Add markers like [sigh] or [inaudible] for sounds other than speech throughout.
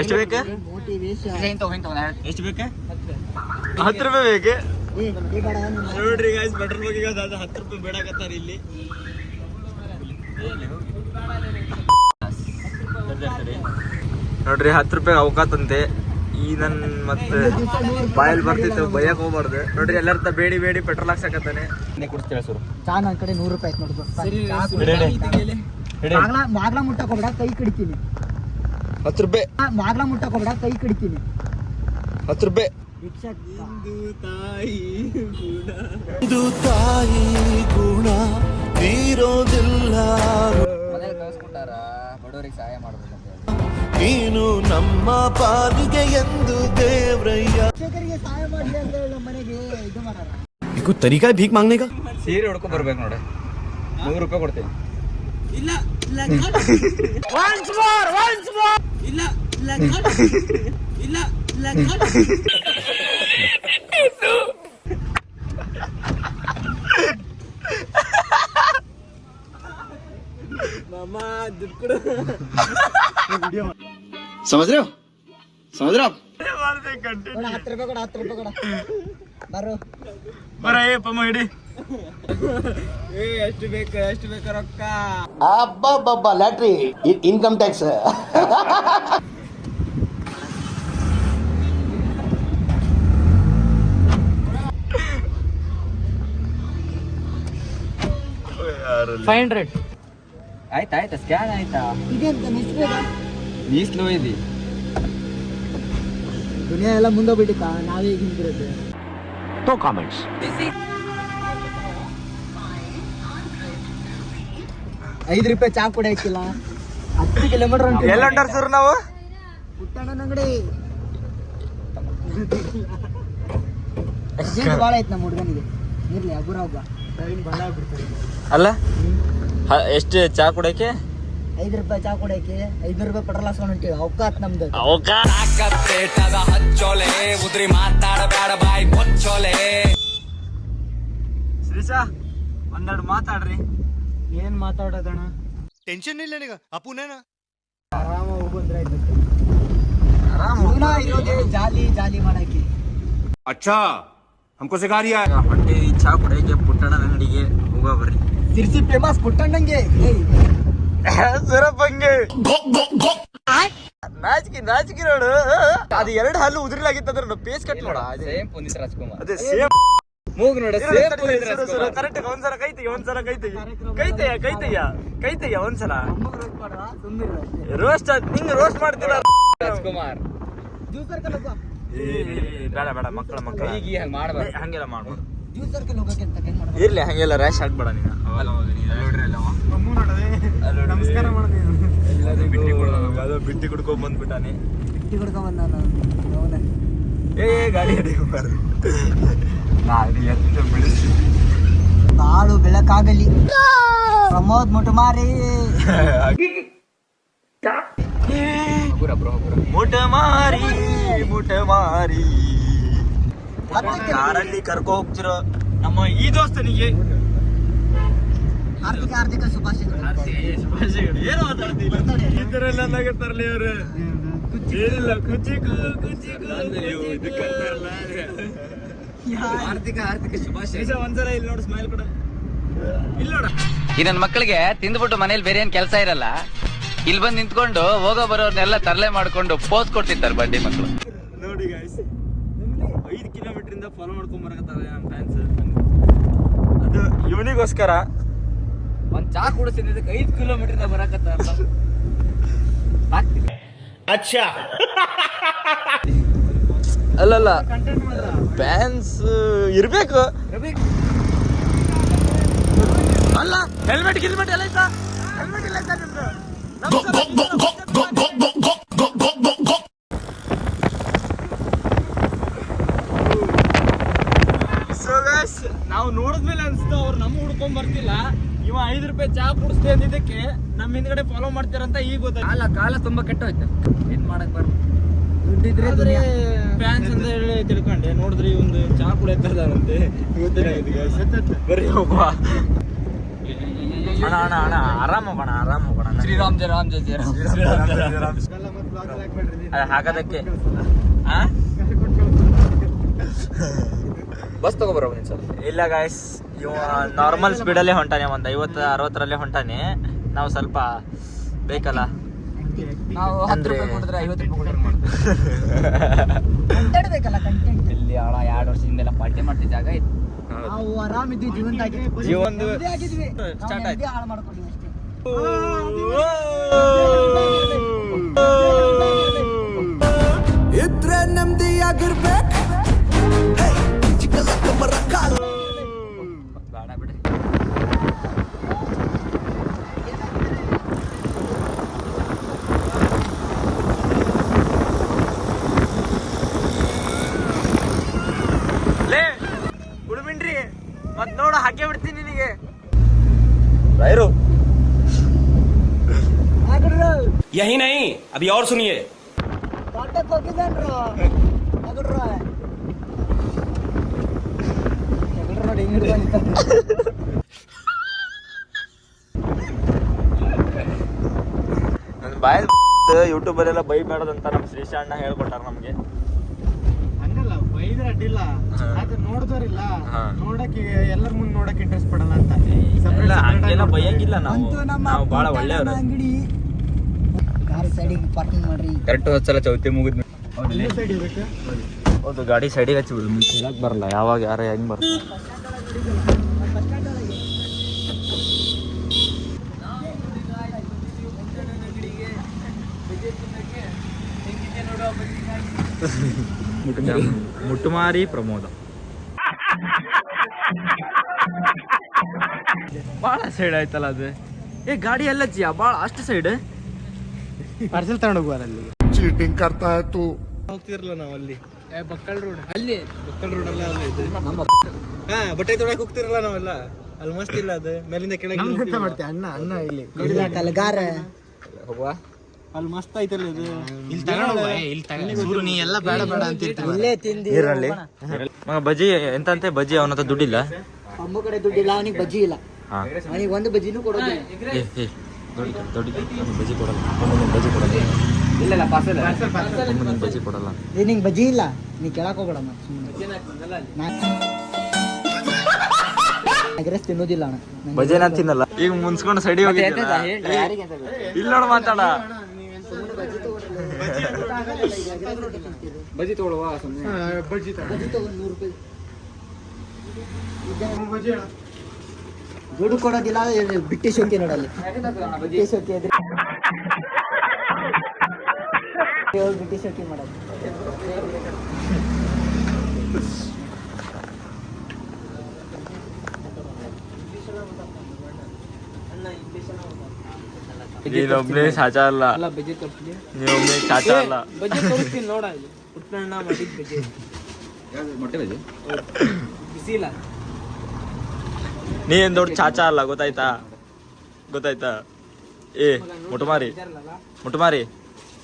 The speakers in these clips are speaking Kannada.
ಎಷ್ಟು ಬೇಕು? ಎಷ್ಟು ಬೇಕು? ಹತ್ತು ರೂಪಾಯಿ ಬೇಕು. ನೋಡ್ರಿ ಗಾಯ್ಸ್ ಪೆಟ್ರೋಲ್ ಬಗ್ಗೆ ಅದು ಹತ್ತು ರೂಪಾಯಿ ಬೇಡಕತ್ತಾರ ಇಲ್ಲಿ. ನೋಡ್ರಿ ಹತ್ತು ರೂಪಾಯಿ ಅವಕಾತಂತೆ. ಈ ನನ್ ಮತ್ತೆ ಬಾಯಲ್ ಬರ್ತಿತ್ತು ಬೈಯಕ್ ಹೋಗ್ಬಾರ್ದು. ನೋಡ್ರಿ ಎಲ್ಲರ ಬೇಡಿ ಬೇಡಿ ಪೆಟ್ರೋಲ್ ಹಾಕ್ಸಕತ್ತಾನೆ. ನೀ ಕುಡಿಸ್ತೀರ ಸರ್? ಚಾ ನನ್ನ ಕಡೆ ನೂರು ರೂಪಾಯಿ ಆಯ್ತು ನೋಡು ಬಾಗ್ಲ ಬಾಗ್ಲ ಮುಟ್ಟಕೋಬೇಡ ಕೈ ಕಡಿತೀನಿ. ಹತ್ತು ರೂಪಾಯಿ. ನಾಗಲ ಮುಟ್ಟಕೋಬೇಡ ಕೈ ಕಡಿತೀನಿ. ಹತ್ತು ರೂಪಾಯಿ. ತಾಯಿ ಗುಣ ಹಿಂದೂ ತಾಯಿ ಗುಣ ಬಡವರಿಗೆ ಸಹಾಯ ನೀನು ನಮ್ಮ ಪಾಲಿಗೆ ಎಂದು ದೇವ್ರಯ್ಯ. ಮಾಡಿ ಅಂತ ಇದು ಭೀಕ್ ಮಾಂಗ್ನಿಗ? ಸೀರೆ ಹೊಡ್ಕೊಂಡ್ ಬರ್ಬೇಕು ನೋಡಿ. ನೂರು ರೂಪಾಯಿ ಕೊಡ್ತೀನಿ. ಇಲ್ಲ. la [laughs] once more, once more. Y la la Y la la Eso. Mamá, ¿dónde ಬರು. ಬರ ಏಪ್ಪ ಮಾಡಿ [laughs] ಏ ಎಷ್ಟು ಬೇಕು ಎಷ್ಟು ಬೇಕು ರೊಕ್ಕ? ಅಬ್ಬಬ್ಬಬ್ಬ lottery income tax. Five hundred ಆಯ್ತಾ ಆಯ್ತಾ ಸ್ಕ್ಯಾನ್ ಆಯ್ತಾ? ಇದೆಂತ ನೆಕ್ಸ್ಟ್ ಬೇಗ ನೀ ಸ್ಲೋ ಇದಿ. ದುನಿಯಾ ಎಲ್ಲ ಮುಂದೆ ನಾವೇ ಈಗ comments. ಐದು ರೂಪಾಯಿ ಚಾ ಕೂಡ ಹಾಕಿಲ್ಲ. ಹತ್ತು ಕಿಲೋಮೀಟರ್ ಎಲ್ಲ ಹೊಂಟಾರ ಸರ್ ನಾವು? ಪುಟ್ಟಣ್ಣನ ಅಂಗಡಿ. ಭಾಳ ಐತೆ ನಮ್ಮ ಹುಡುಗನಿಗೆ. ಇರ್ಲಿ ಅಬ್ಬರ ಹಬ್ಬ. ಅಲ್ಲ? ಎಷ್ಟು ಚಾ ಕುಡಕ್ಕೆ ಐದು ರೂಪಾಯಿ ಚಾ ಕುಡಿಯಕ್ಕೆ ಐನೂರು ರೂಪಾಯಿ ಪೆಟ್ರೋಲ್ ಹಾಸ್ಕೊಂಡು ಹೊಂಟಿವಿ ಅವಕಾತ್ ನಮ್ದು ಶ್ರೀಶಾ ಒಂದೆರಡು ಮಾತಾಡ್ರಿ ಏನ್ ಮಾತಾಡೋದಣ್ಣ टेंशन नहीं लेने का अपुन है ना ಆರಾಮ ಹೋಗಂದ್ರೆ ಆಯ್ತು ಆರಾಮ ಜೀವನ ಇರೋದೇ ಜಾಲಿ ಜಾಲಿ ಮಾಡಕ್ಕೆ अच्छा हमको सिखा रिया ಹೊಟ್ಟೆ ಚಾ ಕುಡಿಯಕ್ಕೆ ಪುಟ್ಟಣದ ಅಂಗಡಿಗೆ ಹೋಗ ಬರ್ರಿ ಸಿರ್ಸಿ ಫೇಮಸ್ ಪುಟ್ಟಣ್ಣಂಗೆ ಏಯ್ ಸುರಪ್ಪಂಗೆ ನಾಚಿಕೆ ನಾಚಿಕೆ ನೋಡು. ಅದು ಎರಡು ಹಲ್ಲು ಉದುರಿಲಾಗಿತ್ತು ಅದ್ರ ಪೇಸ್ ಕಟ್ ನೋಡ ಸೇಮ್ ಪುನೀತ್ ರಾಜ್ಕುಮಾರ್. ಅದೇ ಸೇಮ್. ಮೂಗ್ ನೋಡ ಕರೆಕ್ಟ್ ಒಂದ್ಸಲ ಕೈ ತೆಗಿ ಒಂದ್ಸಲ ಕೈತಿಗೆ ತೆಗಿ ಕೈತಿಗೆ. ಕೈತಯ್ಯ ಕೈ ತೆಯ್ಯ ಕೈ ತೆಯ್ಯ ಒಂದ್ಸಲ. ರೋಸ್ಟ್ ಮಾಡುವ ಸುಮ್ಮಿರು ರೋಸ್ಟ್ ನಿಂಗ್ ರೋಸ್ಟ್ ಮಾಡ್ತಿಲ್ಲ ರಾಜ್ಕುಮಾರ್. ಬೇಡ ಬೇಡ ಮಕ್ಕಳ ಮಕ್ಕಳ. ಈಗ ಹಂಗೆ ಮಾಡ್ಬೇಡ ಹಂಗೆಲ್ಲ ಮಾಡೋದು ಇರ್ಲಿ ಹಂಗೆಲ್ಲ ರ್ಯಾಶ್ ಆಗ್ಬೇಡ ನೀನು ಬಿಟ್ಟಿ ಕುಡ್ಕೊಂಡ್ ಬಂದ್ಬಿಟ್ಟಾನೆ. ಬಿಟ್ಟಿ ಕುಡ್ಕೊಂಡ್ ಬಂದ ಅವನ. ಏ ಗಾಡಿ ಹಿಡಿಯಬಾರ ನಾನು ಎತ್ತ ಬಿಡಿಸಿ. ಬಾಳು ಬೆಳಕಾಗಲಿ. ಪ್ರಮೋದ್ ಮುಟುಮಾರಿ. ಮುಟ ಮಾರಿ ಮುಟ ಮಾರಿ ಕಾರಲ್ಲಿ ಕರ್ಕೊ ಹೋಗ್ತಿರೋ ನಮ್ಮ ಈ ದೋಸ್ತನಿಗೆ ಆರ್ಥಿಕ ಆರ್ಥಿಕ ಶುಭಾಶಯಗಳು. ಏನು ಮಾತಾಡ್ತಿಲ್ಲ ಈ ತರ ಎಲ್ಲ ನಗತ್ತಾರಲಿ ಅವ್ರು. ಏನಿಲ್ಲ ಕುಚಿಕು ಕುಚಿಕು ಆರ್ಥಿಕ ಆರ್ಥಿಕ ಶುಭಾಶಯ. ಒಂದ್ಸಲ ಇಲ್ಲಿ ನೋಡು ಸ್ಮೈಲ್ ಕೂಡ. ಇಲ್ಲಿ ನೋಡ. ಈ ನನ್ನ ಮಕ್ಕಳಿಗೆ ತಿಂದ್ಬಿಟ್ಟು ಮನೇಲಿ ಬೇರೆ ಏನ್ ಕೆಲಸ ಇರಲ್ಲ ಇಲ್ಲಿ ಬಂದು ನಿಂತ್ಕೊಂಡು ಹೋಗೋ ಬರೋರ್ನೆಲ್ಲ ತರಲೆ ಮಾಡ್ಕೊಂಡು ಪೋಸ್ ಕೊಡ್ತಿರ್ತಾರೆ ಬಡ್ಡಿ ಮಕ್ಕಳು ನೋಡಿ ಗಾಯ್ಸ್ ಐದು ಕಿಲೋಮೀಟರ್ ಇಂದ ಫಾಲೋ ಮಾಡ್ಕೊಂಡ್ ಬರಕತ್ತಾರೆ ನಮ್ಮ ಫ್ಯಾನ್ಸ್ ಅದು ಇವನಿಗೋಸ್ಕರ ಒಂದ್ ಚಾ ಕುಡಿಸಿದ್ದಕ್ಕೆ ಐದು ಕಿಲೋಮೀಟರ್ ಇಂದ ಅಚ್ಚಾ ಅಲ್ಲಲ್ಲ ಫ್ಯಾನ್ಸ್ ಇರ್ಬೇಕು ಅಲ್ಲ ಹೆಲ್ಮೆಟ್ ಗಿಲ್ಮೆಟ್ ಎಲ್ಲ ಐತಾ ಹೆಲ್ಮೆಟ್ ಇಲ್ಲ ಐತಾ ನಿಮ್ದು ನಾವು ನೋಡಿದ್ಮೇಲೆ ಅನ್ಸ್ತು ಅವ್ರು ನಮ್ಮ ಹುಡ್ಕೊಂಡ್ ಬರ್ತಿಲ್ಲ ಇವ ಐದು ರೂಪಾಯಿ ಚಾ ಕುಡಿಸ್ತೆ ಅಂದಿದ್ದಕ್ಕೆ ನಮ್ಮ ಹಿಂದ್ಗಡೆ ಫಾಲೋ ಮಾಡ್ತೀರಂತ ಈಗ ಗೊತ್ತಾಯ್ತು. ಕಾಲ ಕಾಲ ತುಂಬಾ ಕೆಟ್ಟೋಯ್ತು. ಏನ್ ಮಾಡಕ್ ಬರ್ಬೋದು ದುಡ್ಡಿದ್ರೆ ಫ್ಯಾನ್ಸ್ ಅಂತ ಹೇಳಿ ತಿಳ್ಕೊಂಡೆ ನೋಡಿದ್ರಿ ಒಂದು ಚಾ ಕೂಡ ಗೊತ್ತಿಲ್ಲ ಬರೀ ಒಬ್ಬ. ಅಣ್ಣ ಅಣ್ಣ ಅಣ್ಣ ಆರಾಮ ಹೋಗೋಣ ಆರಾಮ ಹೋಗೋಣ. ಶ್ರೀರಾಮ್ ಜಯ ರಾಮ್ ಜಯ ಜಯ ರಾಮ್. ಹಾಕೋದಕ್ಕೆ. ಆ? ಬಸ್ ತಗೋಬರ ಇಲ್ಲ ಗಾಯ್ಸ್ ಇವ ನಾರ್ಮಲ್ ಸ್ಪೀಡಲ್ಲೇ ಹೊಂಟಾನೆ ಒಂದು ಐವತ್ತು ಅರವತ್ತರಲ್ಲೇ ಹೊಂಟಾನೆ. ನಾವು ಸ್ವಲ್ಪ ಬೇಕಲ್ಲ? ನಾವು ಹತ್ತು ಅಂದ್ರೆ- ರೂಪಾಯಿ ಕೊಡಿದ್ರೆ ಐವತ್ತು ರೂಪಾಯಿ ಕೊಟ್ಟರೆ [laughs] ಮಾಡ್ತೀವಿ ಕಂಟೆಂಟ್ ಬೇಕಲ್ಲ ಕಂಟೆಂಟ್ ಇಲ್ಲಿ ಆಳ ಎರಡು ವರ್ಷದಿಂದೆಲ್ಲ ಪಾರ್ಟಿ ಮಾಡ್ತಿದ್ದಾಗ ಇತ್ತು ನಾವು ಆರಾಮಿದ್ವಿ ಜೀವನದಾಗಿ ಜೀವನದ ನೆಮ್ಮದಿ ಆಗಿದ್ವಿ Start ಆಯ್ತು. ನೆಮ್ಮದಿ ಹಾಳು ಮಾಡ್ಕೊಂಡಿವಿ ಅಷ್ಟೇ ಇದ್ರೆ ನಮ್ದಿ ಬೇಡ ಬಿಡಿ ಲೇ ಉಡುಮಿನ್ರಿ ಮತ್ ನೋಡು ಹಾಕೇ ಬಿಡ್ತೀನಿ ನಿನಗೆ ರೈರು ಆಗ್ಬಿಡ್ರು. यही नहीं अभी और सुनिए ತೋಟಕ್ಕೆ ಹೋಗಿದ್ದಾನ್ರು ಆಗ್ಬಿಡ್ರು. ಆಗ್ಬಿಡ್ರು ನೋಡಿ ಹಿಂಗ್ ಯೂಟ್ಯೂಬಲ್ಲೆಲ್ಲ ಬೈ ಮಾಡೋದಂತ ನಮ್ಮ ಶ್ರೀಶಾ ಅಣ್ಣ ಹೇಳ್ಕೊಟ್ಟಾರ ನಮ್ಗೆ. ಹಂಗಲ್ಲ ಬೈದ್ರೆ ಅಡ್ಡಿಲ್ಲ. ಹಾ. ಅದು ನೋಡಿದವ್ರಿಲ್ಲ. ನೋಡಕ್ಕೆ ಎಲ್ಲರ ಮುಂದೆ ನೋಡಕ್ಕೆ ಇಂಟ್ರೆಸ್ಟ್ ಪಡಲ್ಲ ಅಂತ. ಇಲ್ಲ ಹಂಗೆಲ್ಲ. ಬೈಯಂಗಿಲ್ಲ ನಾವು. ನಮ್ಮ ನಾವು ಭಾಳ ಪುಟ್ಟಣ್ಣನ ಒಳ್ಳೆಯವರು. ಅಂಗಡಿ. ಕಾರ್ ಸೈಡಿಗೆ ಪಾರ್ಕಿಂಗ್ ಮಾಡ್ರಿ. ಕರೆಕ್ಟ್ ಹತ್ತು ಸಲ ಚೌತಿ ಮುಗಿದ್ ಹೌದು ಗಾಡಿ ಸೈಡಿಗೆ ಹಚ್ಚಿಬಿಡು. ಮುಂಚೆ ಬರಲ್ಲ. ಯಾವಾಗ ಯಾರ ಹೆಂಗ್ ಬರ್ತಾರೆ? ಮುಟ್ಟುಮಾರಿ. ಪ್ರಮೋದ. ಬಹಳ ಸೈಡ್ ಆಯ್ತಲ್ಲ ಅದು. ಏ ಗಾಡಿ ಎಲ್ಲ ಜಿಯಾ? ಬಹಳ ಅಷ್ಟು ಸೈಡ್? ಪಾರ್ಸೆಲ್ ತಗೊಂಡು ಹೋಗುವ ಅಲ್ಲಿ. ಚೀಟಿಂಗ್ ಕರ್ತಾ ಇತ್ತು ಹೋಗ್ತಿರಲ್ಲ ನಾವು ಅಲ್ಲಿ. ಏ ಬಕ್ಕಲ್ ರೋಡ್ ಅಲ್ಲಿ. ಬಕ್ಕಲ್ ರೋಡ್ ಅಲ್ಲ ಅಲ್ಲ ಇದೆ. ಹಾ ಬಟ್ಟೆ ತೊಡಕ್ ಹೋಗ್ತಿರಲ್ಲ ನಾವೆಲ್ಲ. ಅಲ್ಲಿ ಮಸ್ತ್ ಇಲ್ಲ ಅದು. ಮೇಲಿಂದ ಕೆಳಗೆ ಅಣ್ಣ ಅಣ್ಣ ಇಲ್ಲಿ. ಕಲಗಾರ ಹೋಗುವ. ಅಲ್ಲಿ ಮಸ್ತ್ ಐತಲ್ಲ ಇದು. ಇಲ್ಲಿ ತಗೊಂಡು ನೀ ಎಲ್ಲ ಬೇಡ ಬೇಡ ಅಂತ ಇಲ್ಲೇ ತಿಂದಿ ನೀರಲ್ಲಿ ಮಗ ಬಜ್ಜಿ ಎಂತಂತೆ? ಬಜ್ಜಿ ಅವನ ಹತ್ರ ದುಡ್ಡಿಲ್ಲ? ಅಮ್ಮ ಕಡೆ ದುಡ್ಡಿಲ್ಲ ಅವನಿಗೆ ಬಜ್ಜಿ ಇಲ್ಲ. ಅವನಿಗೆ ಒಂದು ಬಜ್ಜಿನೂ ಕೊಡೋದು ದೊಡ್ಡ ದೊಡ್ಡ ಬಜ್ಜಿ ಕೊಡಲ್ಲ. ಬಜ್ಜಿ ಕೊಡಲ್ಲ. ಇಲ್ಲ ಪಾರ್ಸಲ್ ಅವ್ನಿಗೆ ಬಜ್ಜಿ ಕೊಡಲ್ಲ. ಏ ನಿಂಗೆ ಬಜ್ಜಿ ಇಲ್ಲ? ನೀ ಹೋಗ್ಬೇಡ ತಿನ್ನೋದಿಲ್ಲ ಅಣ್ಣ ನಾನು ತಿನ್ನಲ್ಲ. ಈಗ ಮುನ್ಸ್ಕೊಂಡು ಸಡಿ ಹೋಗಿ ಇಲ್ಲ ನೋಡು ಮಾತಾಡ. ಬಜಿ ತಗೊಳ್ಳುವ ಸುಮ್ಮನೆ ಬಜ್ಜಿ ಬಜ್ಜಿ ತಗೊಂಡು ನೂರು ರೂಪಾಯಿ. ದುಡ್ಡು ಕೊಡೋದಿಲ್ಲ ಬಿಟ್ಟಿ ಶೋಕಿ ನೋಡಲ್ಲಿ. ಬಿಟ್ಟಿ ಶೋಕಿ ಇದ್ರೆ ಇವ್ರು ಬಿಟ್ಟಿ ಶೋಕಿ ಮಾಡೋದು. ನೀನೊಬ್ನೇ ಚಾಚಾ ಅಲ್ಲ ನೀವೊಬ್ನೇ ಚಾಚಾ ಅಲ್ಲ ತೋರಿಸ್ತೀನಿ. ನೋಡ ಇಲ್ಲಿ. ಮಾಡಿದ ಮೊಟ್ಟೆ ಬಜಿ ನೀ ಏನ್ ದೊಡ್ಡ ಚಾಚಾ ಅಲ್ಲ ಗೊತ್ತಾಯ್ತಾ? ಗೊತ್ತಾಯ್ತಾ? ಏ ಮುಟುಮಾರಿ ಮುಟುಮಾರಿ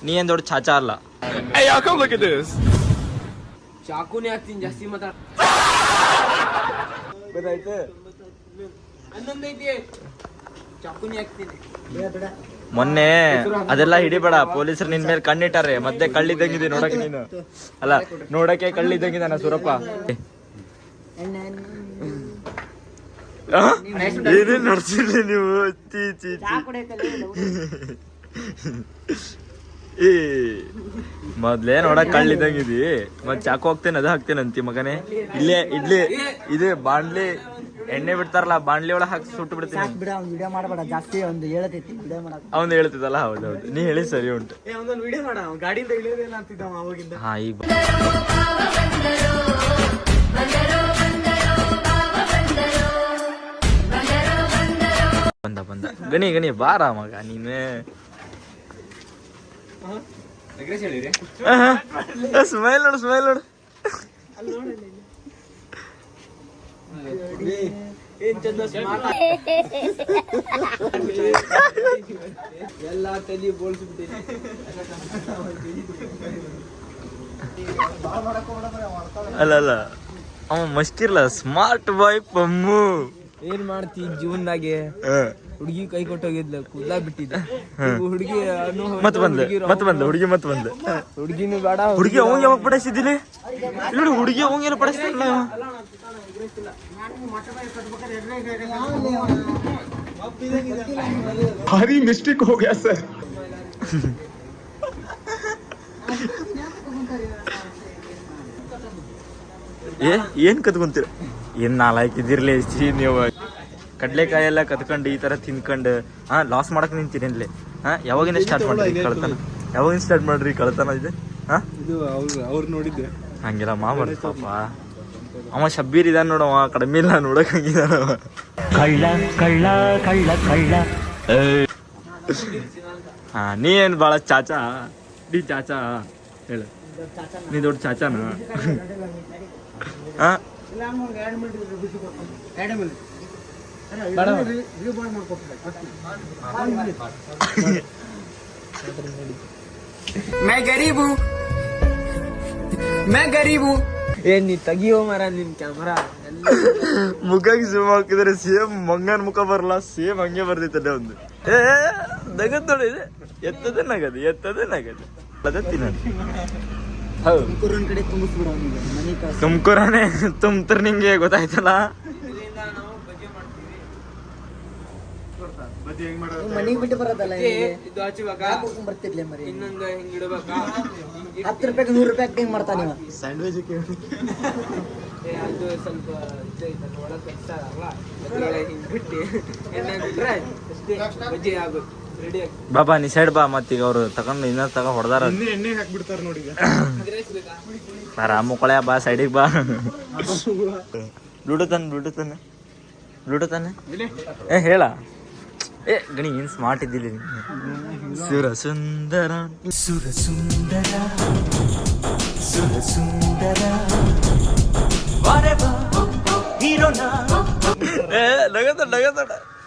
ನೀ ಏನ್ ದೊಡ್ಡ ಚಾಚಾ ಅಲ್ಲ ಚಾಕುನೇ ಹಾಕ್ತೀನಿ ಜಾಸ್ತಿ ಮಾತಾಡ ಗೊತ್ತಾಯ್ತು? ಹನ್ನೊಂದೈತಿ. ಚಾಕುನೇ ಹಾಕ್ತೀನಿ ಮೊನ್ನೆ ಅದೆಲ್ಲ ಹಿಡಿಬೇಡ ಪೊಲೀಸರು ನಿನ್ ಮೇಲೆ ಕಣ್ಣಿಟ್ಟಾರೆ. ಮತ್ತೆ ಕಳ್ಳಿದ್ದಂಗಿದೆ ನೋಡಕ್ಕೆ ನೀನು. ಅಲ್ಲ ನೋಡಕ್ಕೆ ಕಳ್ಳಿದ್ದಂಗಿದ್ದಾನ ಸುರಪ್ಪ. ಏನೇನ್ ನಡ್ಸಿರ್ಲಿ ನೀವು? ಚೀ ಚೀ ಚಾ ಕುಡಿಯಕ್ಕಲ್ಲ ಏ ಮೊದ್ಲೇ ನೋಡಕ್ ಕಳ್ಳಿದ್ದಂಗಿದಿ ಮತ್ ಚಾಕು ಹಾಕ್ತೇನೆ ಅದು ಹಾಕ್ತೇನೆ ಅಂತಿ ಮಗನೇ. ಇಲ್ಲೇ ಇಡ್ಲಿ ಇದು ಬಾಣ್ಲಿ. ಎಣ್ಣೆ ಬಿಡ್ತಾರಲ್ಲ ಬಾಣ್ಲಿ ಒಳಗೆ ಹಾಕಿ ಸುಟ್ಟು ಬಿಡ್ತೀನಿ. ಸಾಕ್ ಬಿಡ ಅವ್ನು ವಿಡಿಯೋ ಮಾಡಬೇಡ. ಜಾಸ್ತಿ ಒಂದು ಹೇಳತೈತಿ ವಿಡಿಯೋ ಮಾಡಕ್ ಅವ್ನು ಹೇಳ್ತಿದ್ದಲ್ಲ ಹೌದು ನೀ ಹೇಳಿ ಸರಿ ಉಂಟು. ಏ ಒಂದೊಂದು ವಿಡಿಯೋ ಮಾಡ. ಅವ್ನ್ ಗಾಡಿಯಿಂದ ಇಳಿಯೋದಿಲ್ಲ ಅಂತಿದ್ದ ಅವ ಅವಾಗಿಂದ. ಹಾ ಈಗ. ಬಂದ ಬಂದ. ಗಣಿ ಗಣಿ ಬಾರ ಮಗ ನೀನು. ಸ್ಮೈಲ್ ನೋಡು ಸ್ಮೈಲ್ ನೋಡು. ಎಲ್ಲ ತಲಿ ಬೋಳ್ಸ್ಬಿಟ್ಟಿನಿ ಅಲ್ಲ ಅಲ್ಲ. ಅವ ಮಸ್ತಿರ್ಲ ಸ್ಮಾರ್ಟ್ ಬಾಯ್ ಪಮ್ಮು ಏನ್ ಮಾಡ್ತಿ ಜೀವನ್ದಾಗೆ? ಆಗಿ ಹುಡುಗಿ ಕೈ ಕೊಟ್ಟೋಗಿದ್ಲ ಕೂದಲ ಬಿಟ್ಟಿದ್ದೆ ಹುಡುಗಿ ಮತ್ ಬಂದ ಮತ್ ಬಂದ ಹುಡುಗಿ ಮತ್ ಬಂದ ಹುಡುಗಿನೂ ಬೇಡ ಹುಡುಗಿ ಅವಂಗ ಯಾವಾಗ ಪಡಿಸಿದಿಲಿ ಹುಡುಗಿ ಅವಂಗ ಏನು ಪಡಿಸ್ತಿಲ್ಲ भारी मिस्टेक हो गया सर ಏ ಏನ್ ಕತ್ಕೊಂತೀರ ಏನ್ ನಾಲಾಯ್ಕಿದಿರ್ಲಿ ಸಿ ನೀವು ಕಡ್ಲೆಕಾಯಿ ಎಲ್ಲ ಕತ್ಕೊಂಡು ಈ ತರ ತಿನ್ಕೊಂಡು ಹಾ ಲಾಸ್ ಮಾಡಕ್ ನಿಂತೀರೇನ್ಲಿ ಹಾ ಯಾವಾಗಿನ ಸ್ಟಾರ್ಟ್ ಮಾಡ್ರಿ ಕಳ್ತನ ಯಾವಾಗಿನ ಸ್ಟಾರ್ಟ್ ಮಾಡ್ರಿ ಕಳ್ತನ ಇದೆ ಹಾ ಇದು ಅವ್ರು ಅವ್ರು ನೋಡಿದ್ದೆ ಹಂಗೆಲ್ಲ ಮಾಮೂಲಿ ಪಾಪ ಅವ ಶಬ್ಬೀರ್ ಇದಾನ ನೋಡವ ಕಡಿಮೆ ಇಲ್ಲ ನೋಡಕ್ ಹಂಗಿದಾನ ಕಳ್ಳ ಕಳ್ಳ ಕಳ್ಳ ಕಳ್ಳ. ಹಾ ನೀ ಏನ್ ಬಾಳ ಚಾಚಾ? ನೀ ಚಾಚಾ? ಹೇಳ. ನೀ ದೊಡ್ಡ ಚಾಚಾನ? ಹಾ? ಏ ನೀ ತೆಗಿಯೋ ಮರ ನಿನ್ ಕ್ಯಾಮರಾ [laughs] ಮುಖಕ್ಕೆ ಜೂಮ್ ಹಾಕಿದ್ರೆ ಸೇಮ್ ಮಂಗನ್ ಮುಖ ಬರಲ್ಲ ಸೇಮ್ ಹಂಗೆ ಬರ್ತೈತೆ ಒಂದು. ಏ ನಗದ್ ನೋಡಿ ಎತ್ತದೆ ನಗದು ಎತ್ತದೆ ನಗದು. ಅದೇ ತಿನ್ನೋದು. ಹೌದು. ತುಮಕೂರನೇ ತುಂಬ್ತರ್ ನಿಂಗೆ ಗೊತ್ತಾಯ್ತಲ್ಲ? ಮನೆಗೆ ಬಿಟ್ಟು ಬರೋದಲ್ಲ ಇದು ಬರ್ತಿರ್ಲಿ ಮರಿ? ಇನ್ನೊಂದು ಹಿಂಗ್ ಇಡ್ಬೇಕಾ? ಹತ್ತು ರೂಪಾಯಿಗೆ ನೂರು ರೂಪಾಯಿ ಹಿಂಗ್ ಮಾಡ್ತಾನೆ ಇವ ಏ, ಅದು ಸ್ವಲ್ಪ ಒಳಗ್ ಅದ್ರೊಳಗೆ ಹಿಂಗ್ ಬಿಟ್ಟು ಎಣ್ಣೆ ಬಿಟ್ರೆ ಅಷ್ಟೇ ಬಜ್ಜಿ ಆಗೋದು ರೆಡಿ ಆಗಿ. ಬಾಬಾ ನೀ ಸೈಡ್ ಬಾ ಮತ್ತೀಗ ಅವ್ರು ತಗೊಂಡು ಇನ್ನ ತಗ ಹೊಡೆದಾರ. ಎಣ್ಣೆ ಹಾಕ್ಬಿಡ್ತಾರ ನೋಡಿ ರಾಮು ಕೊಳೆ ಬಾ ಸೈಡಿಗೆ ಬಾ. ಬ್ಲೂಟೂತ್ ಅನ್ನ ಬ್ಲೂಟೂತ್ ಅನ್ನ ಬ್ಲೂಟೂತ್ ಅನ್ನ ಏ ಹೇಳ. ಏ ಗಣಿ ಏನ್ ಸ್ಮಾರ್ಟ್ ಇದ್ದಿಲ್ಲ ನೀನು. ಸುರ ಸುಂದರ ಸುರ ಸುಂದರ ಸುರ ಸುಂದರ ಏ ನಗತ ನಗತ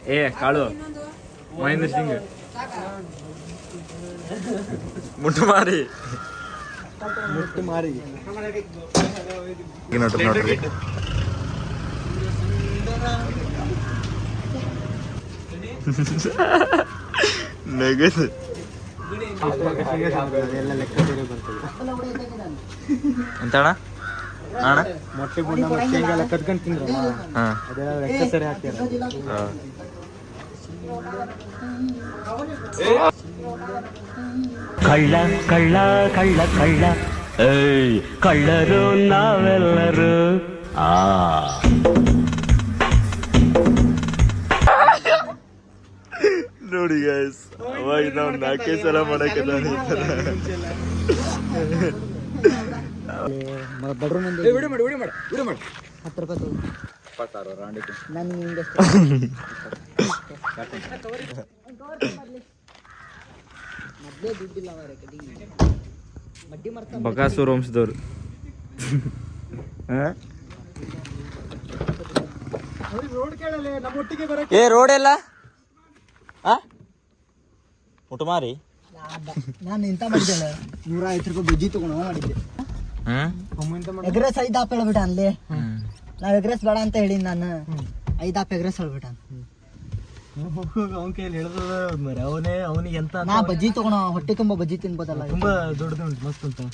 ಏ ಕಾಳು ಮಹೇಂದ್ರ ಸಿಂಗ್ ಮುಟ್ಟು ಮಾರಿ ಮುಟ್ಟು ಮಾರಿ ಈಗ ನೋಡ್ರಿ ನೋಡ್ರಿ ನಗದು ಎಲ್ಲ ಲೆಕ್ಕ ಬೇರೆ ಬರ್ತದೆ ಎಂತಣ್ಣ ಅಣ್ಣ ಮೊಟ್ಟೆ ಬುಣ್ಣ ಮತ್ತೆ ಹಿಂಗೆಲ್ಲ ಕದ್ಕೊಂಡ್ ತಿಂದ್ರಲ್ಲ ಹಾ ಅದೆಲ್ಲ ಲೆಕ್ಕ ಸರಿ ಹಾಕ್ತೀರ ಹಾ. ಕಳ್ಳ ಕಳ್ಳ ಕಳ್ಳ ಕಳ್ಳ ಏಯ್ ಕಳ್ಳರು ನಾವೆಲ್ಲರೂ ಆ ನೋಡಿ ಗೈಸ್ ಅವಾಗ ನಾವು ನಾಲ್ಕೇ ಸಲ ಮಾಡಕ್ಕೆ ಬೆಡ್ರೂಮ್ ಏ, ವಿಡಿಯೋ ಮಾಡಿ ವಿಡಿಯೋ ಮಾಡಿ ವಿಡಿಯೋ ಮಾಡಿ. ಹತ್ತು ರೂಪಾಯಿ ತಗೋ. ನಾನು ನಿಂಗೆ ಮೊದಲೇ ದುಡ್ಡಿಲ್ಲ ಅವರ ಕಡೆಗೆ ಬಡ್ಡಿ ಮಾಡ್ತಾ ಬಕಾಸೂರ್ ವಂಶದವ್ರು. ಏ ರೋಡ್ ಎಲ್ಲ? ಮುಟ್ಟು ಮಾರಿ ನಾನು ಇಂತ ಮಾಡಿದ್ದೇನೆ ನೂರ ಐವತ್ತು ರೂಪಾಯಿ ಬಜ್ಜಿ ತಗೊಂಡು ಮಾಡಿದ್ದೆ. ಎಗ್ರೆಸ್ ಐದು ಆಪ್ ಹೇಳ್ಬಿಟ್ಟ ಅಲ್ಲಿ ನಾವು ಎಗ್ರೆಸ್ ಬೇಡ ಅಂತ ಹೇಳಿ ನಾನು. ಐದು ಆಪ್ ಎಗ್ರೆಸ್ ಹೇಳ್ಬಿಟ್ಟ. ಅವನ ಕೈಯಲ್ಲಿ ಹೇಳಿದ್ರೆ ಮರ. ಅವನೇ ಅವನಿಗೆ ಎಂತ ನಾ ಬಜ್ಜಿ ತಗೊಂಡ ಹೊಟ್ಟೆ ತುಂಬಾ ಬಜ್ಜಿ ತಿನ್ಬೋದಲ್ಲ ತುಂಬಾ ದೊಡ್ಡದು ಉಂಟು ಮಸ್ತ್ ಉಂಟು.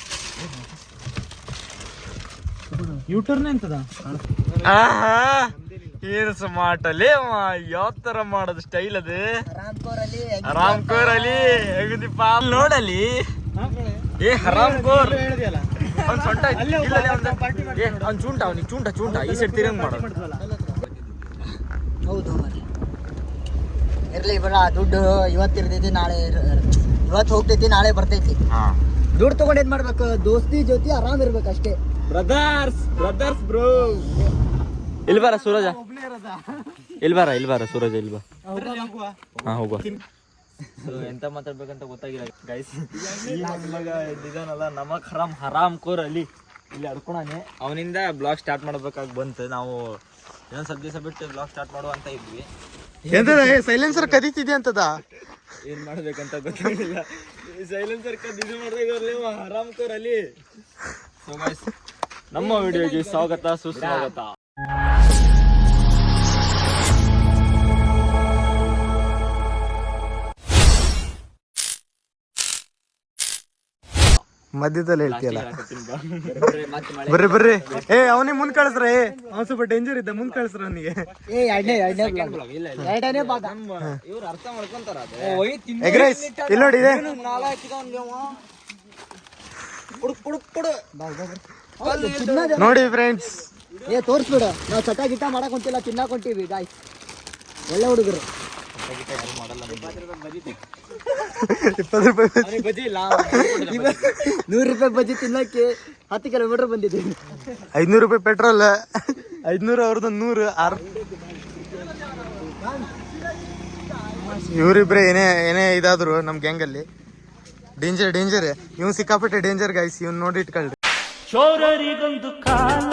ಯೂಟರ್ನ್ ಎಂತದ? ಆಹಾ! ಏನ್ ಸ್ಮಾರ್ಟ್ ಅಲ್ಲಿ? ಯಾವ ತರ ಮಾಡೋದು ಸ್ಟೈಲ್ ಅದು? ಹರಾಮ್ ಕೋರ್ ಅಲ್ಲಿ ಹೆಗದಿಪ್ಪ ನೋಡಲಿ ಏ ಹರಾಮ್ ಕೋರ್ ಅವ್ನ್ ಸೊಂಟ. ಇಲ್ಲ, ಏ ಅವ್ನ್ ಚೂಂಟ ಅವ್ನಿಗೆ ಚೂಂಟ ಚೂಂಟ. ಈ ಸೈಡ್ ತಿರಂಗ್ ಮಾಡೋದು. ಹೌದು ಇರ್ಲಿ ಬೇಡ ದುಡ್ಡು ಇವತ್ತು ಇರ್ತೈತಿ ನಾಳೆ ಇರ- ಇವತ್ತು ಹೋಗ್ತೈತಿ ನಾಳೆ ಬರ್ತೈತಿ. ಹಾ. ದುಡ್ಡು ತಗೊಂಡು ಏನ್ ಮಾಡ್ಬೇಕು? ದೋಸ್ತಿ ಜೊತೆ ಆರಾಮ್ ಇರ್ಬೇಕು ಅಷ್ಟೇ. ಬ್ರದರ್ಸ್ ಬ್ರದರ್ಸ್ ಬ್ರೋ ಇಲ್ಲಿ ಬಾರ ಸೂರಜ. ಇಲ್ಲಿ ಬಾರ ಇಲ್ಲಿ ಬಾರ ಸೂರಜ ಇಲ್ಲಿ ಬಾ. ಹಾ ಹೋಗುವ. ಎಂತ ಮಾತಾಡ್ಬೇಕಂತ ಗೊತ್ತಾಗಿಲ್ಲ ಗೈಸ್ ಡಿಸೈನ್ ಇದಾನಲ್ಲ ನಮಕ್ ಹರಾಮ್ ಹರಾಮ್ ಕೋರ್ ಅಲ್ಲಿ. ಇಲ್ಲಿ ಅಡ್ಕೊಳಾನೆ ಅವನಿಂದ ಬ್ಲಾಗ್ ಸ್ಟಾರ್ಟ್ ಮಾಡ್ಬೇಕಾಗಿ ಬಂತು. ನಾವು ಇನ್ನೊಂದು ಸ್ವಲ್ಪ ದಿವಸ ಬಿಟ್ಟು ಬ್ಲಾಗ್ ಸ್ಟಾರ್ಟ್ ಮಾಡುವ ಅಂತ ಇದ್ವಿ. ಸೈಲೆನ್ಸರ್ ಕದೀತಿದೆ ಅಂತದ? ಏನ್ ಮಾಡ್ಬೇಕಂತ ಗೊತ್ತಾಗಿಲ್ಲ. ಸೈಲೆನ್ಸರ್ ಕದ್ದು ಮಾಡಿದಾಗ ಹರಾಮ್ ಕೋರ್ ಅಲ್ಲಿ. ಸೊ ನಮ್ಮ ವಿಡಿಯೋಗೆ ಸ್ವಾಗತ ಸುಸ್ವಾಗತ. ಮಧ್ಯದಲ್ಲಿ ಹೇಳ್ತೀಯಲ್ಲ? ಬರ್ರಿ ಬರ್ರಿ ಏ ಅವನಿಗೆ ಮುಂದ್ ಕಳಿಸ್ರ. ಏ ಅವ್ನು ಸ್ವಲ್ಪ ಡೇಂಜರ್ ಇದ್ದ ಮುಂದ್ ಕಳಿಸ್ರ ಅವನಿಗೆ. ನೋಡಿ ಇದೆ. ನೋಡಿ ಫ್ರೆಂಡ್ಸ್ ಏ ತೋರಿಸ್ಬಿಡು. ನಾವು ಚಟ ಗಿಟ ಮಾಡಕ್ ಹೊಂಟಿಲ್ಲ ತಿನ್ನಕ್ ಹೊಂಟೀವಿ ಗಾಯ್ ಒಳ್ಳೆ ಹುಡುಗರು. ಇಪ್ಪತ್ತು ರೂಪಾಯಿ ನೂರು ರೂಪಾಯಿ ಬಜ್ಜಿ ತಿನ್ನಕ್ಕೆ ಹತ್ತು ಕಿಲೋಮೀಟರ್ ಬಂದಿದ್ದೀವಿ ಐದ್ನೂರು ರೂಪಾಯಿ ಪೆಟ್ರೋಲ್ ಐದ್ನೂರು ಅವ್ರದ್ದು ನೂರು ಆರು ಇವ್ರಿಬ್ರೆ ಏನೇ ಏನೇ ಇದಾದ್ರು ನಮ್ ಗ್ಯಾಂಗಲ್ಲಿ ಡೇಂಜರ್ ಡೇಂಜರ್ ಇವ್ನು ಸಿಕ್ಕಾಪಟ್ಟೆ ಡೇಂಜರ್ ಗಾಯ್ಸ್ ಇವ್ನು ನೋಡಿ ಇಟ್ಕೊಳ್ರಿ. ಚೋರರಿಗೊಂದು ಕಾಲ.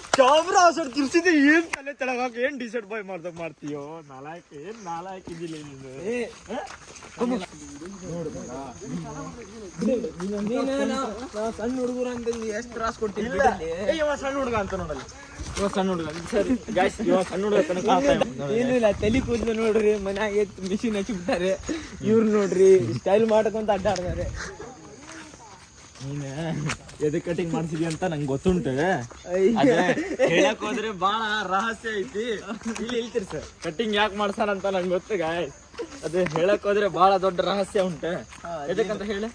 ಕ್ಯಾಮ್ರಾ ಸರ್ ತಿರ್ಸಿದ್ದೆ ಏನ್ ತಲೆ ತೆಳಗಾಕ ಏನ್ ಡಿಸೈಡ್ ಬಾಯ್ ಮಾಡ್ದಾಗ ಮಾಡ್ತೀಯೋ? ನಾಲಾಯಕ್ ಏನ್ ನಾಲಾಯಕ್ ಇದಿಲ್ಲ ನೀನು ಸಣ್ಣ ಹುಡುಗರು ಅಂತ ಎಷ್ಟು ತ್ರಾಸ್ ಕೊಡ್ತೀನಿ ಇವ ಸಣ್ಣ ಹುಡುಗ ಅಂತ ನೋಡಲ್ಲ. ಇವ ಸಣ್ಣ ಹುಡುಗ. ಸರಿ ಗಾಯ್ಸ್ ಇವ ಸಣ್ಣ ಹುಡುಗ ತನಕ. ಏನು ಇಲ್ಲ ತಲೆ ಕೂದಲು ನೋಡ್ರಿ ಮನ್ಯಾಗ ಮಿಷಿನ್ ಹಚ್ಚಿಬಿಟ್ಟಾರೆ. ಇವ್ರು ನೋಡ್ರಿ ಸ್ಟೈಲ್ ಮಾಡಕೊಂತ ಅಡ್ಡಾಡ್ತಾರೆ ನೀನ್ ಎದೆ ಕಟಿಂಗ್ ಮಾಡ್ಸಿದ್ಯ ಅಂತ ನಂಗೆ ಗೊತ್ತುಂಟು. ಹೇಳಕ್ ಹೋದ್ರೆ ಬಹಳ ರಹಸ್ಯ ಐತಿ. ಇಲ್ಲಿ ಇಲ್ತಿರ್ ಸರ್ ಕಟಿಂಗ್ ಯಾಕೆ ಮಾಡ್ಸಾರ ಅಂತ ನಂಗೆ ಗೊತ್ತು ಗಾಯ್ ಅದೇ ಹೇಳಕ್ ಹೋದ್ರೆ ಬಹಳ ದೊಡ್ಡ ರಹಸ್ಯ ಉಂಟು. ಎದಕ್ಕಂತ ಹೇಳಿ.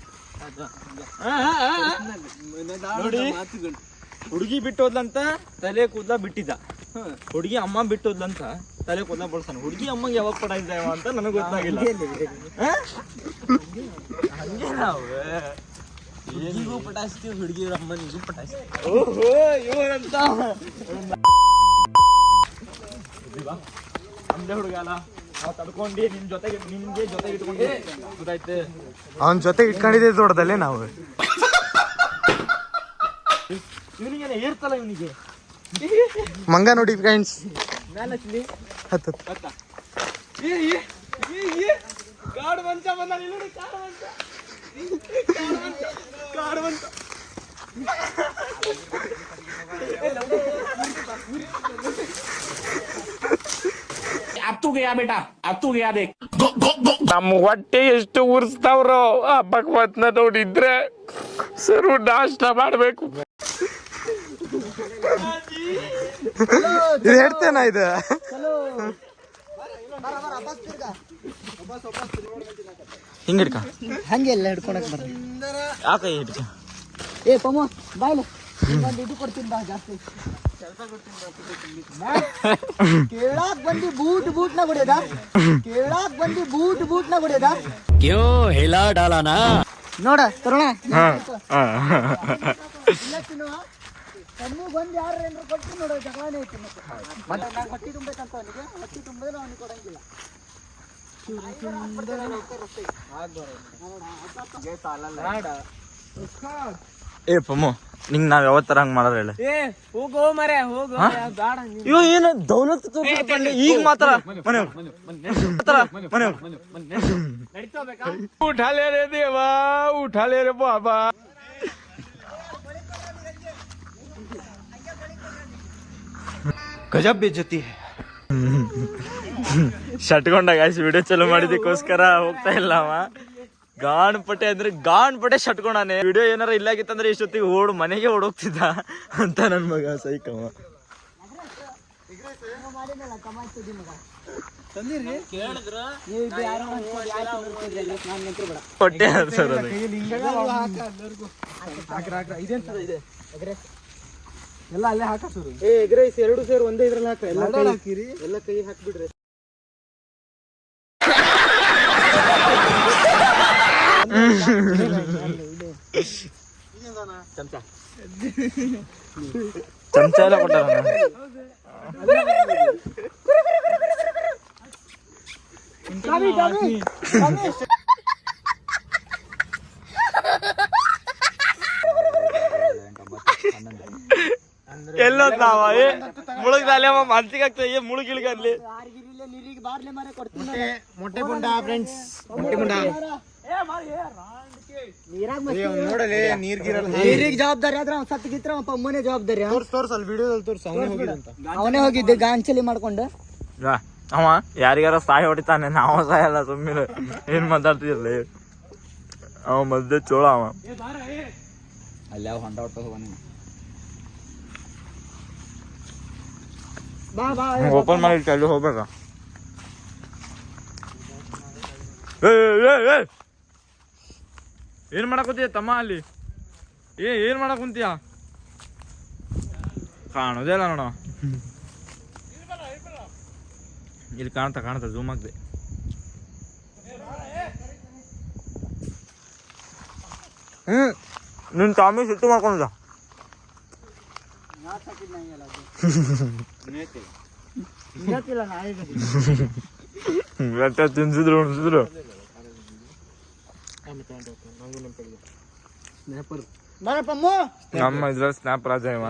ನೋಡಿ. ಹುಡುಗಿ ಬಿಟ್ಟೋದ್ಲಂತ ತಲೆ ಕೂದ್ಲ ಬಿಟ್ಟಿದ್ದ. ಹುಡುಗಿ ಅಮ್ಮ ಬಿಟ್ಟೋದ್ಲಂತ ತಲೆ ಕೂದ್ಲ ಬಳಸಾನ ಹುಡುಗಿ ಅಮ್ಮಂಗೆ ಯಾವಾಗ ಪಡ ಇದ್ದಾವ ಅಂತ ನನಗೆ ಗೊತ್ತಾಗಿಲ್ಲ? ಹಂಗೆ ನಾವು. ಹುಡುಗಿಗೂ ಪಟಾಯಿಸ್ತೀವಿ ಹುಡುಗಿರ ಅಮ್ಮನಿಗೂ ಪಟಾಸ್ತಿ ಓಹೋ ಇವರಂತ. ನಮ್ದೇ ಹುಡುಗ ಅಲ್ಲ. ನಾವು ತಡ್ಕೊಂಡು ನಿಮ್ಮ ಜೊತೆಗೆ ಜೊತೆಗೆ ಇಟ್ಕೊಂಡೆ ಗೊತ್ತಾಯ್ತು? ಅವನ ಜೊತೆ ಇಟ್ಕೊಂಡಿದ್ದೆ ದೊಡ್ಡದಲ್ಲೇ ನಾವು. ಇವನಿಗೆ ಏರ್ತಲ್ಲ ಇವನಿಗೆ. ಮಂಗ ನೋಡಿ ಫ್ರೆಂಡ್ಸ್ ಹತ್ತು ಕಾಡು ಬಂತ ಬಂದ ನೋಡಿ ಕಾಡು ಮಂಚ ಕಾಡು ಮಂಚ ನಮ್ಮ ಹೊಟ್ಟೆ ಎಷ್ಟು ಉರ್ಸ್ತಾವ್ರೋ ಆ ಭಗವತ್ನ ನೋಡಿದ್ರೆ ಸರು ನಾಷ್ಟ ಮಾಡ್ಬೇಕು. ಇದು ಹೇಳ್ತೇನ ಇದು? ಹಿಂಗ ಹಿಡ್ಕ. ಹಂಗೆ ಎಲ್ಲ ಹಿಡ್ಕೊಳಕ್ ಬರ್ರಿ ಯಾಕ ಹಿಡ್ಕ? ಏ ಪಮ್ಮ ಬಾಯ್ಲೆ ಇದು ಕೊಡ್ತೀನಿ ಬಾ ಜಾಸ್ತಿ. ಕೇಳಾಕ್ ಬಂದಿ ಬೂಟ್ ಬೂಟ್ನ ಹೊಡೆಯದ? ಕೇಳಾಕ್ ಬಂದಿ ಬೂಟ್ ಬೂಟ್ನ ಹೊಡೆಯದ? ಕ್ಯೋ ಹೇಳಾ ಡಾಲಾನಾ? ನೋಡ ತರುಣ. ಬಂದು ಯಾರು ಏನಾರು ಕೊಟ್ಟು ನೋಡೋ ಜಗಳನೇ ಐತಿ ಮತ್ತೆ. ಮತ್ತೆ ನಾನು ಹೊಟ್ಟಿ ತುಂಬಬೇಕಂತ ಅವನಿಗೆ. ಹೊಟ್ಟಿ ತುಂಬಿದ್ರೆ ಅವನಿಗೆ ಕೊಡಂಗಿಲ್ಲ. ಏ ಪಮ್ಮು ನಿಂಗ್ ನಾವ್ ಯಾವತ್ತರ ಹಂಗ್ ಮಾಡಾರ ಹೇಳ. ಏ ಹೋಗೋ ಮರೆ ಹೋಗೋ ಬೇಡ ಇವ ಏನು ಈಗ ಮಾತ್ರ. ಮನೆ ಮಾತ್ರ ಮನೆ ಉಠಾಲೆ ರೇ ದೇವಾ ಉಠಾಲೆ ರೇ ಬಾಬಾ. ಗಜಬ್ ಬೇಜತಿ है ಶಟ್ಕೊಂಡ ಗಾಯ್ಸ್ ವಿಡಿಯೋ ಚಲೋ ಮಾಡಿದಕ್ಕೋಸ್ಕರ ಹೋಗ್ತಾ ಇಲ್ಲ ಅವ. ಗಾಣ್ ಪಟೆ ಅಂದ್ರೆ ಗಾಣ್ ಪಟೆ ಶಟ್ಕೊಂಡಾನೆ. ವಿಡಿಯೋ ಏನಾರ ಇಲ್ಲಾಗಿತ್ತಂದ್ರೆ ಇಷ್ಟೊತ್ತಿಗೆ ಓಡ್ ಮನೆಗೆ ಓಡೋಗ್ತಿದ್ದ ಅಂತ ನನ್ ಮಗ ಸೈಕವ ಹೊಟ್ಟೆ ಸರ್ ಅದು. ಎಲ್ಲ ಅಲ್ಲೇ ಹಾಕ ಸರ್. ಏ ಎಗ್ರೈಸ್ ಎರಡು ಸೇರು ಒಂದೇ ಇದ್ರಲ್ಲಿ ಹಾಕ ಎಲ್ಲ ಕೈ ಹಾಕಿರಿ. ಎಲ್ಲ ಕೈ ಹಾಕ್ಬಿಡ್ರಿ. ಚಮಚ ಎಲ್ಲ ಕೊಟ್ಟಾರ ಎಲ್ಲೋದ್ ನಾವ ಏ ಮುಳುಗ್ದಾಲೆ ಅವ ಮನ್ಸಿಗೆ ಆಗ್ತದೆ ಏ ಮುಳುಗಿಳಿಗೆ ಅಲ್ಲಿ ಯಾರಿಗಿರಿಲ್ಲ ನೀರಿಗೆ ಬಾರ್ಲೆ ಮಾರೆ ಕೊಡ್ತೀನಿ ಮೊಟ್ಟೆ ಬುಂಡ ಫ್ರೆಂಡ್ಸ್ ಮೊಟ್ಟೆ ಬುಂಡ ಮಾರ. ನೀರಾಗ ನೋಡಲಿ ನೀರ್ ಗಿರಲ್ಲ ನೀರಿಗೆ ಜವಾಬ್ದಾರಿ ಆದ್ರೆ ಅವ್ನು ಸತ್ತಿಗಿತ್ರ ಅಪ್ಪ ಅಮ್ಮನೇ ಜವಾಬ್ದಾರಿ ತೋರ್ಸ್ ತೋರ್ಸ್ ಅಲ್ಲಿ ವಿಡಿಯೋದಲ್ಲಿ ತೋರ್ಸ್ ಅವನೇ ಹೋಗಿದಂತ ಅವನೇ ಹೋಗಿದ್ದೆ ಗಾಂಚಲಿ ಮಾಡ್ಕೊಂಡು ಯಾ, ಅವ ಯಾರಿಗಾರ ಸಾಯಿ ಹೊಡಿತಾನೆ ನಾವು ಸಾಯಲ್ಲ ಸುಮ್ಮನೆ ಏನ್ ಮಾತಾಡ್ತಿರ್ಲಿ ಅವ ಮದ್ದೆ ಚೋಳ ಅವ ಅಲ್ಲಿ ಯಾವ ಹೊಂಡ ಹೊಡ್ತಾ ಹೋಗೋಣ ಬಾ ಬಾ ಓಪನ್ ಮಾಡಿ ಅಲ್ಲಿ ಹೋಗ್ಬೇಕ ಏ, ಏ, ಏ. ಏನ್ ಮಾಡಕ್ ತಮ್ಮ ಅಲ್ಲಿ? ಏ ಏನ್ ಮಾಡಕ್ ಕುಂತೀಯ ಕಾಣೋದೇ ಇಲ್ಲ ನೋಡ. ಇಲ್ಲಿ ಕಾಣ್ತಾ ಕಾಣ್ತಾ ಜೂಮ್ ಆಗ್ದೆ. ಹ್ಮ್ ನಿನ್ ಟಾಮಿ ಸಿಟ್ಟು ಮಾಡ್ಕೊಂಡ ತಿನ್ಸಿದ್ರು ಉಣ್ಸಿದ್ರು. ನಮ್ಮ ಇದ್ರ ಸ್ನಾಪ್ ರಾಜ ಇವ.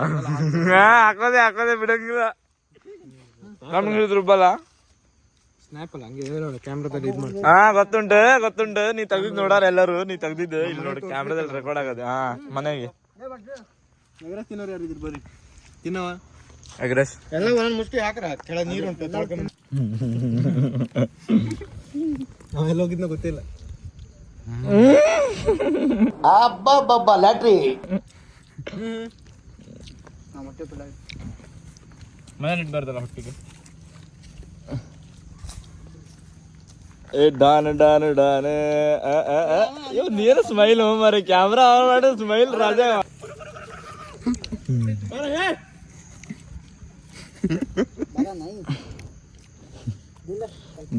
ಹಾಕೋದೆ ಹಾಕೋದೆ ಬಿಡಂಗಿಲ್ಲ. ನಮ್ಗೆ ಹೇಳಿದ್ರು ಬಲ್ಲ ಸ್ನ್ಯಾಪ್ ಅಲ್ಲ ಹಂಗೆ ನೋಡ ಕ್ಯಾಮ್ರಾದಲ್ಲಿ ಇದು ಮಾಡಿ ಹಾ ಗೊತ್ತುಂಟು ಗೊತ್ತುಂಟು. ನೀ ತೆಗ್ದಿದ್ ನೋಡಾರ ಎಲ್ಲರೂ ನೀ ತೆಗ್ದಿದ್ದು. ಇಲ್ಲಿ ನೋಡಿ ಕ್ಯಾಮ್ರಾದಲ್ಲಿ ರೆಕಾರ್ಡ್ ಆಗದೆ. ಹಾ ಮನೆಗೆ. ನಗರ ತಿನ್ನೋರು ಯಾರು ಇದ್ರು ಬರ್ರಿ. ತಿನ್ನವ? ಅಗ್ರೆಸ್. ಎಲ್ಲ ಒಂದೊಂದು ಮುಷ್ಟಿ ಹಾಕ್ರ ಕೆಳ ನೀರು ಉಂಟು ತೊಳ್ಕೊಂಡ್. ಅವೆಲ್ಲ ಹೋಗಿದ್ನ ಗೊತ್ತಿಲ್ಲ. ಅಬ್ಬಬ್ಬಬ್ಬ ಲ್ಯಾಟ್ರಿ ಮನೆ ಇಟ್ಬಾರ್ದಲ್ಲ ಹೊಟ್ಟಿಗೆ ಏ ಡಾನ್ ಡಾನ್ ಡಾನ್ ಅಯ್ಯೋ ನೀನು ಸ್ಮೈಲ್ ಮಾರೆ ಕ್ಯಾಮ್ರಾ ಆನ್ ಮಾಡಿ ಸ್ಮೈಲ್ ರಾಜ ಇವ.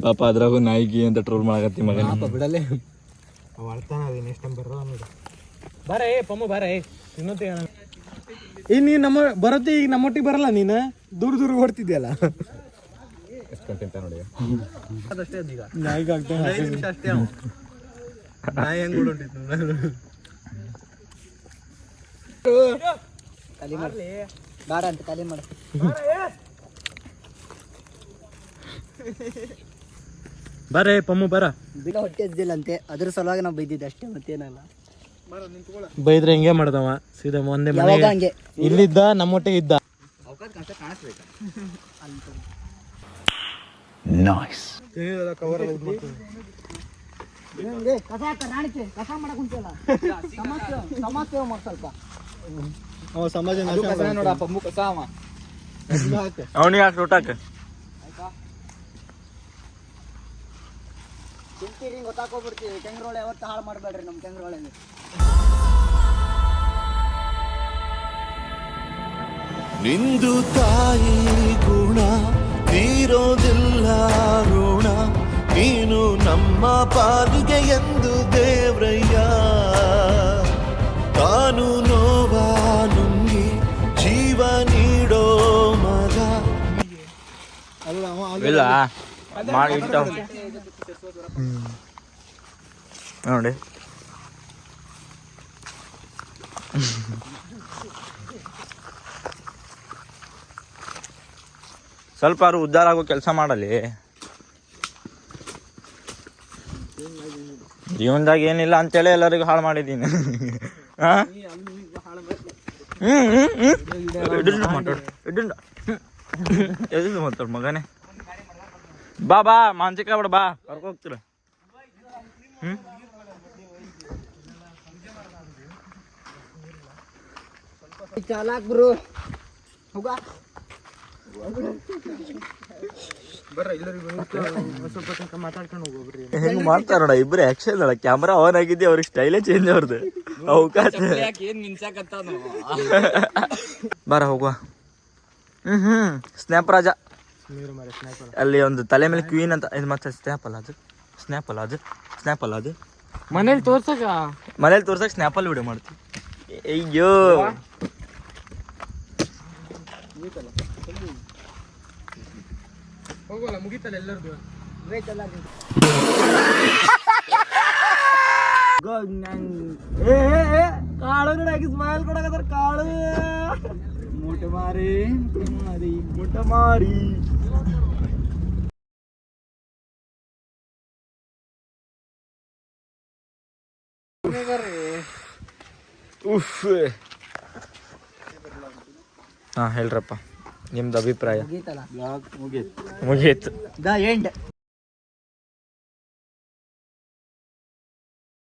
ಪಾಪ ಅದ್ರಾಗೂ ನಾಯಿಗಿ ಅಂತ ಟ್ರೋಲ್ ಮಾಡಕತ್ತಿ ಮಗನ ಬಿಡಲೆ ಅವ ಅಳ್ತಾನ ಅದೇ ನೆಕ್ಸ್ಟ್ ಟೈಮ್ ಬರ್ರ ನೋಡಿ. ಬಾರ ಏ ಪಮ್ಮ ಬಾರ ಏ ತಿನ್ನೋತಿ ಈ ನೀನ್ ನಮ್ಮ ಬರತ್ತೆ ಈಗ ನಮ್ಮೊಟ್ಟಿಗೆ ಬರಲ್ಲ ನೀನು? ದೂರ ದೂರ ಓಡ್ತಿದ್ಯಲ್ಲ. ಅದಷ್ಟೇ ಅದೀಗ ನಾಯಿಗೆ ಅಷ್ಟೇ ನಾಯಿ ಹೆಂಗ್ ಓಡೋಟಿತ್ತು ಕಲಿ ಮಾಡು. ಬೇಡ ಅಂತ ಕಲಿ ಮಾಡು. ಬರೇ ಪಮ್ಮು ಬರ ಬಿಡ ಹೊಟ್ಟೆ ಇದ್ದಿಲ್ಲ ಅಂತೆ ಅದ್ರ ಸಲುವಾಗಿ ನಾವು ಬೈದಿದ್ದೆ ಅಷ್ಟೇ ಮತ್ತೇನಲ್ಲ ಬೈದ್ರೆ ಹಿಂಗೆ ಮಾಡ್ದವ ಸೀದಾ ಒಂದೇ ಮನೆ ಯಾವಾಗ ಹಂಗೆ ಇಲ್ಲಿದ್ದ ನಮ್ಮೊಟ್ಟಿಗೆ ಇದ್ದ ಏ, ಕಸ ಹಾಕ ರಾಣಿಕೆ ಕಸ ಮಾಡಕ್ ಕುಂತಿಲ್ಲ ಸಮಸ್ಯೆ ಸಮಸ್ಯೆ ಮಾಡ್ ಸ್ವಲ್ಪ ಅವ ಸಮಾಜ ನಾಶ ಅವನಿಗೆ ಹಾಕಿ ಊಟಕ್ಕೆ ತಿಂತೀರಿ ಗೊತ್ತಾಕೋಬಿಡ್ತೀವಿ. ಕೆಂಗ್ರೋಳೆ ಯಾವತ್ತು ಹಾಳು ಮಾಡಬೇಡ್ರಿ ನಮ್ಮ ಕೆಂಗ್ರೋಳೆಗೆ. ನಿಂದು ತಾಯಿ ಗುಣ ತೀರೋದಿಲ್ಲ ಋಣ. ನೀನು ನಮ್ಮ ಪಾಲಿಗೆ ಎಂದು ದೇವ್ರಯ್ಯ. ತಾನು ನೋವ ನುಂಗಿ ಜೀವ ನೀಡೋ ಮಗ. ಇಲ್ಲ. ಮಾಡಿ ನೋಡಿ. ಸ್ವಲ್ಪ ಅವರು ಉದ್ಧಾರ ಆಗೋ ಕೆಲಸ ಮಾಡಲಿ. ಜೀವನದಾಗ ಏನಿಲ್ಲ ಅಂತೇಳಿ ಎಲ್ಲರಿಗೂ ಹಾಳು ಮಾಡಿದ್ದೀನಿ? ಹ್ಮ್ ಹ್ಮ್ ಹ್ಮ್. ಮಾತಾಡು. ಎದ್ರಿಂದ ಮಾತಾಡು ಮಗನೇ? ಬಾ ಬಾ ಮಾನಸಿಕ ಬಿಡ ಬಾ. ಕರ್ಕೋಗ್ತೀರ ಹ್ಮ್? ಚಾಲಾಕ್ ಬ್ರು. ಹೋಗ. ಹೆಂಗ್ ಮಾಡ್ತಾರಣ ಇಬ್ರು ಆಕ್ಷನ್ ಅಡ ಕ್ಯಾಮ್ರಾ ಆನ್ ಆಗಿದ್ದೆ ಅವ್ರಿಗೆ ಸ್ಟೈಲೇ ಚೇಂಜ್ ಅವ್ರದ್ದು ಅವಕಾಶ. [laughs] ಬಾರ ಹೋಗುವ. ಹ್ಮ್ ಹ್ಮ್. ಸ್ನ್ಯಾಪ್ ರಾಜ. ಅಲ್ಲಿ. ಒಂದು ತಲೆ ಮೇಲೆ ಕ್ವೀನ್ ಅಂತ ಇದು ಮತ್ತೆ ಸ್ನ್ಯಾಪ್ ಅಲ್ಲ ಅದು? ಸ್ನ್ಯಾಪ್ ಅಲ್ಲ ಅದು? ಸ್ನ್ಯಾಪ್ ಅಲ್ಲ ಅದು? ಮನೇಲಿ ತೋರ್ಸಕ? ಮನೇಲಿ ತೋರ್ಸಕ್ ಸ್ನ್ಯಾಪಲ್ಲಿ ವಿಡಿಯೋ ಮಾಡ್ತೀವಿ. ಅಯ್ಯೋ. ಹೋಗೋಲ್ಲ ಮುಗಿತಲ್ಲ ಎಲ್ಲರದು. ಕಾಳು ಸ್ಮೈಲ್ ಕೊಡಕತ್ತಾರ ಕಾಳು. ಮೂಟ ಮಾರಿ ಮಾರಿ ಮೂಟ ಮಾರಿ. ಉಫ್ ಹಾ ಹೇಳ್ರಪ್ಪ. ನಿಮ್ದು ಅಭಿಪ್ರಾಯ? ಮುಗೀತು? The end